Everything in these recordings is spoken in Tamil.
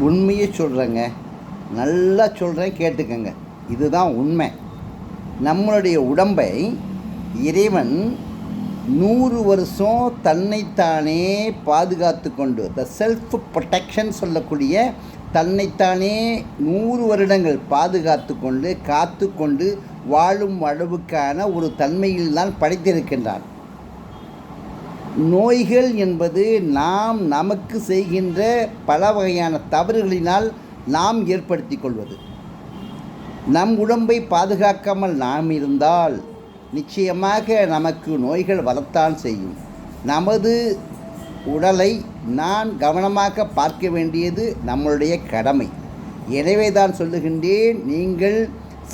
உண்மையை சொல்கிறேங்க நல்லா சொல்கிறேன் கேட்டுக்கங்க. இதுதான் உண்மை. நம்மளுடைய உடம்பை இறைவன் நூறு வருஷம் தன்னைத்தானே பாதுகாத்து கொண்டு த செல்ஃப் ப்ரொடெக்ஷன் சொல்லக்கூடிய தன்னைத்தானே நூறு வருடங்கள் பாதுகாத்து கொண்டு காத்து கொண்டு வாழும் அளவுக்கான ஒரு தன்மையில் தான் படைத்திருக்கின்றான். நோய்கள் என்பது நாம் நமக்கு செய்கின்ற பல வகையான தவறுகளினால் நாம் ஏற்படுத்தி கொள்வது. நம் உடம்பை பாதுகாக்காமல் நாம் இருந்தால் நிச்சயமாக நமக்கு நோய்கள் வரத்தான் செய்யும். நமது உடலை நான் கவனமாக பார்க்க வேண்டியது நம்மளுடைய கடமை. எனவே தான் சொல்லுகின்றேன் நீங்கள்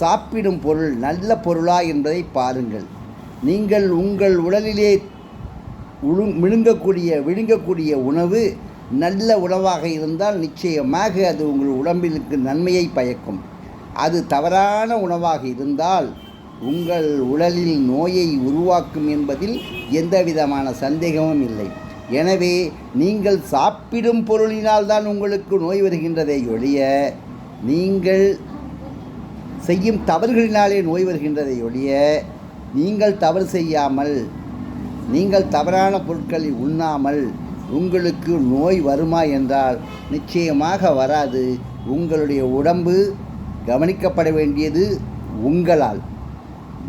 சாப்பிடும் பொருள் நல்ல பொருளா என்பதை பாருங்கள். நீங்கள் உங்கள் உடலிலே உழு விழுங்கக்கூடிய விழுங்கக்கூடிய உணவு நல்ல உணவாக இருந்தால் நிச்சயமாக அது உங்கள் உடம்பிற்கு நன்மையை பயக்கும். அது தவறான உணவாக இருந்தால் உங்கள் உடலில் நோயை உருவாக்கும் என்பதில் எந்த விதமான சந்தேகமும் இல்லை. எனவே நீங்கள் சாப்பிடும் பொருளினால் தான் உங்களுக்கு நோய் வருகின்றதை ஒழிய நீங்கள் செய்யும் தவறுகளினாலே நோய் வருகின்றதை ஒழிய நீங்கள் தவறு செய்யாமல் நீங்கள் தவறான பொருட்களை உண்ணாமல் உங்களுக்கு நோய் வருமா என்றால் நிச்சயமாக வராது. உங்களுடைய உடம்பு கவனிக்கப்பட வேண்டியது உங்களால்.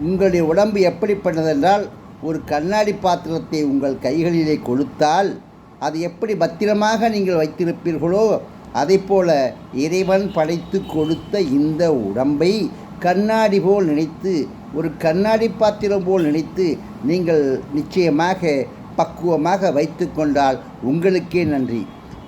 உங்களுடைய உடம்பு எப்படிப்பட்டதென்றால் ஒரு கண்ணாடி பாத்திரத்தை உங்கள் கைகளிலே கொடுத்தால் அது எப்படி பத்திரமாக நீங்கள் வைத்திருப்பீர்களோ அதைப்போல இறைவன் படைத்து கொடுத்த இந்த உடம்பை கண்ணாடி போல் நினைத்து ஒரு கண்ணாடி பாத்திரம் போல் நினைத்து நீங்கள் நிச்சயமாக பக்குவமாக வைத்து கொண்டால் உங்களுக்கே நன்றி.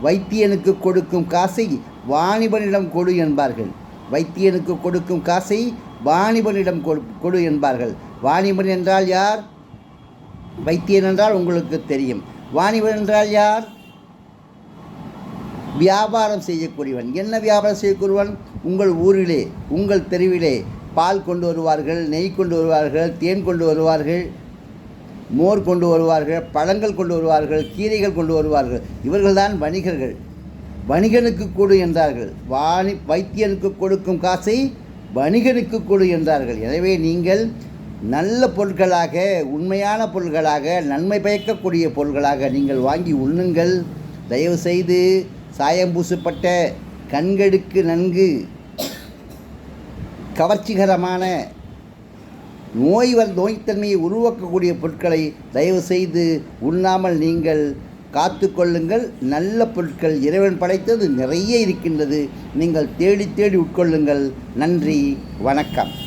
வைத்தியனுக்கு கொடுக்கும் காசை வாணிபனிடம் கொடு என்பார்கள். வைத்தியனுக்கு கொடுக்கும் காசை வாணிபனிடம் கொடு கொடு என்பார்கள். வாணிபன் என்றால் யார்? வைத்தியன் என்றால் உங்களுக்கு தெரியும். வாணிபன் என்றால் யார்? வியாபாரம் செய்யக்கூடியவன். என்ன வியாபாரம் செய்யக்கூடியவன்? உங்கள் ஊரிலே உங்கள் தெருவிலே பால் கொண்டு வருவார்கள் நெய் கொண்டு வருவார்கள் தேன் கொண்டு வருவார்கள் மோர் கொண்டு வருவார்கள் பழங்கள் கொண்டு வருவார்கள் கீரைகள் கொண்டு வருவார்கள். இவர்கள்தான் வணிகர்கள். வணிகனுக்கு கொடு என்றார்கள். வாணி வைத்தியனுக்கு கொடுக்கும் காசை வணிகனுக்கு கொடு என்றார்கள். எனவே நீங்கள் நல்ல பொருட்களாக உண்மையான பொருட்களாக நன்மை பயக்கக்கூடிய பொருட்களாக நீங்கள் வாங்கி உண்ணுங்கள். தயவு செய்து சாயம் பூசப்பட்ட கண்களுக்கு நன்கு கவர்ச்சிகரமான நோய் நோய்த்தன்மையை உருவாக்கக்கூடிய பொருட்களை தயவு செய்து உண்ணாமல் நீங்கள் காத்து கொள்ளுங்கள் நல்ல பொருட்கள் இறைவன் படைத்தது நிறைய இருக்கின்றது. நீங்கள் தேடி தேடி உட்கொள்ளுங்கள். நன்றி. வணக்கம்.